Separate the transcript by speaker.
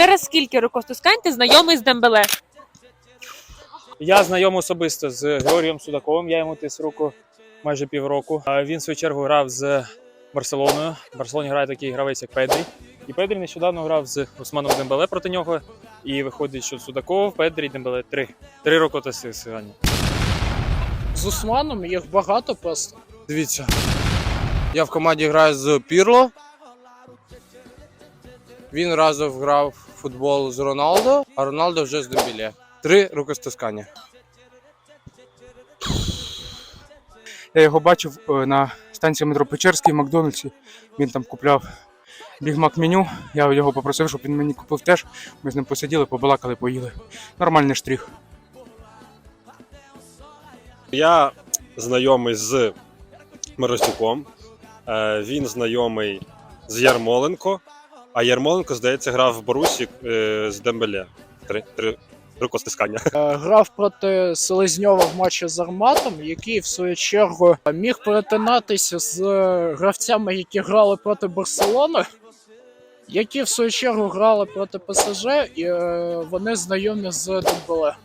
Speaker 1: Через скільки рукостискань ти знайомий з Дембеле?
Speaker 2: Я знайомий особисто з Георгієм Судаковим. Я йому тис руку майже півроку. А Він в свою чергу грав з Барселоною. В Барселоні грає такий гравець, як Педрі. І Педрі нещодавно грав з Османом Дембеле проти нього. І виходить, що Судаков, Педрі, Дембеле три. Три рукотисування.
Speaker 3: З Усманом їх багато просто.
Speaker 4: Дивіться. Я в команді граю з Пірло. Він разом грав в футбол з Роналдо, а Роналдо вже з Дембіле. Три рукостискання.
Speaker 5: Я його бачив е, на станції метро Печерській в Макдональдсі. Він там купляв бігмак меню. Я його попросив, щоб він мені купив теж. Ми з ним посиділи, побалакали, поїли. Нормальний штрих.
Speaker 6: Я знайомий з Морозюком, е, він знайомий з Ярмоленко, а Ярмоленко, здається, грав в Борусі е, з Дембеле. Три, три рукостискання.
Speaker 3: Е, Грав проти Селезньова в матчі з Арматом, який в свою чергу міг перетинатися з е, гравцями, які грали проти Барселони, які в свою чергу грали проти ПСЖ, і е, вони знайомі з Дембеле.